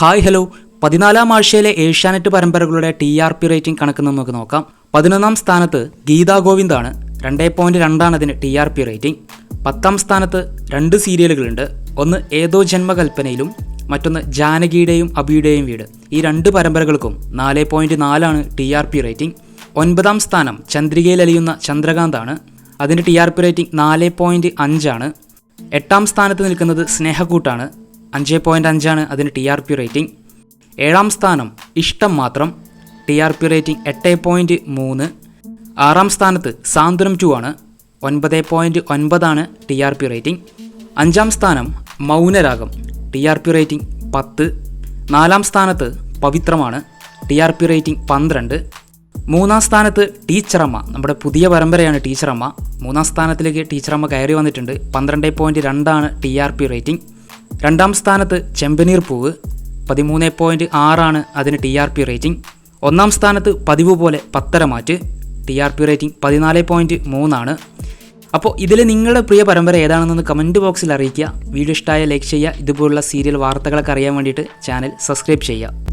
Hi hello. പതിനാലാം ആഴ്ചയിലെ ഏഷ്യാനെറ്റ് പരമ്പരകളുടെ ടി ആർ പി റേറ്റിംഗ് കണക്ക് നമുക്ക് നോക്കാം. പതിനൊന്നാം സ്ഥാനത്ത് ഗീതാ ഗോവിന്ദാണ്. രണ്ടേ പോയിന്റ് രണ്ടാണ് അതിന് ടി ആർ പി റേറ്റിംഗ്. പത്താം സ്ഥാനത്ത് രണ്ട് സീരിയലുകളുണ്ട്. ഒന്ന് ഏതോ ജന്മകൽപ്പനയിലും മറ്റൊന്ന് ജാനകിയുടെയും അബിയുടെയും വീട്. ഈ രണ്ട് പരമ്പരകൾക്കും നാല് പോയിന്റ് നാലാണ് ടി ആർ പി റേറ്റിംഗ്. ഒൻപതാം സ്ഥാനം ചന്ദ്രികയിൽ അലിയുന്ന ചന്ദ്രകാന്താണ്. അതിന്റെ ടി ആർ പി റേറ്റിംഗ് നാല് പോയിന്റ് അഞ്ചാണ്. എട്ടാം സ്ഥാനത്ത് നിൽക്കുന്നത് സ്നേഹക്കൂട്ടാണ്. അഞ്ച് പോയിന്റ് അഞ്ചാണ് അതിന് ടി ആർ പി റേറ്റിംഗ് ഏഴാം സ്ഥാനം ഇഷ്ടം മാത്രം ടി ആർ പി റേറ്റിംഗ് എട്ട് പോയിന്റ് മൂന്ന്. ആറാം സ്ഥാനത്ത് സാന്ത്വനം ടു ആണ് ഒൻപത് പോയിന്റ് ഒൻപതാണ് ടി ആർ പി റേറ്റിംഗ് അഞ്ചാം സ്ഥാനം Mounaragam T R P rating പത്ത്. നാലാം സ്ഥാനത്ത് പവിത്രമാണ് ടി ആർ പി റേറ്റിംഗ് പന്ത്രണ്ട്. മൂന്നാം സ്ഥാനത്ത് ടീച്ചറമ്മ നമ്മുടെ പുതിയ പരമ്പരയാണ് ടീച്ചറമ്മ. മൂന്നാം സ്ഥാനത്തിലേക്ക് ടീച്ചറമ്മ കയറി വന്നിട്ടുണ്ട് പന്ത്രണ്ട് പോയിന്റ് രണ്ടാണ് ടി ആർ പി റേറ്റിംഗ് രണ്ടാം സ്ഥാനത്ത് ചെമ്പനീർ പൂവ് പതിമൂന്ന് പോയിന്റ് ആറാണ് അതിന് ടി ആർ പി റേറ്റിംഗ് ഒന്നാം സ്ഥാനത്ത് പതിവ് പോലെ Patharamattu T R P rating പതിനാല് പോയിന്റ് മൂന്നാണ്. അപ്പോൾ ഇതിൽ നിങ്ങളുടെ പ്രിയ പരമ്പര ഏതാണെന്നൊന്ന് കമന്റ് ബോക്സിൽ അറിയിക്കുക. വീഡിയോ ഇഷ്ടമായ ലൈക്ക് ചെയ്യുക. ഇതുപോലുള്ള സീരിയൽ വാർത്തകളൊക്കെ അറിയാൻ വേണ്ടിയിട്ട് ചാനൽ സബ്സ്ക്രൈബ് ചെയ്യുക.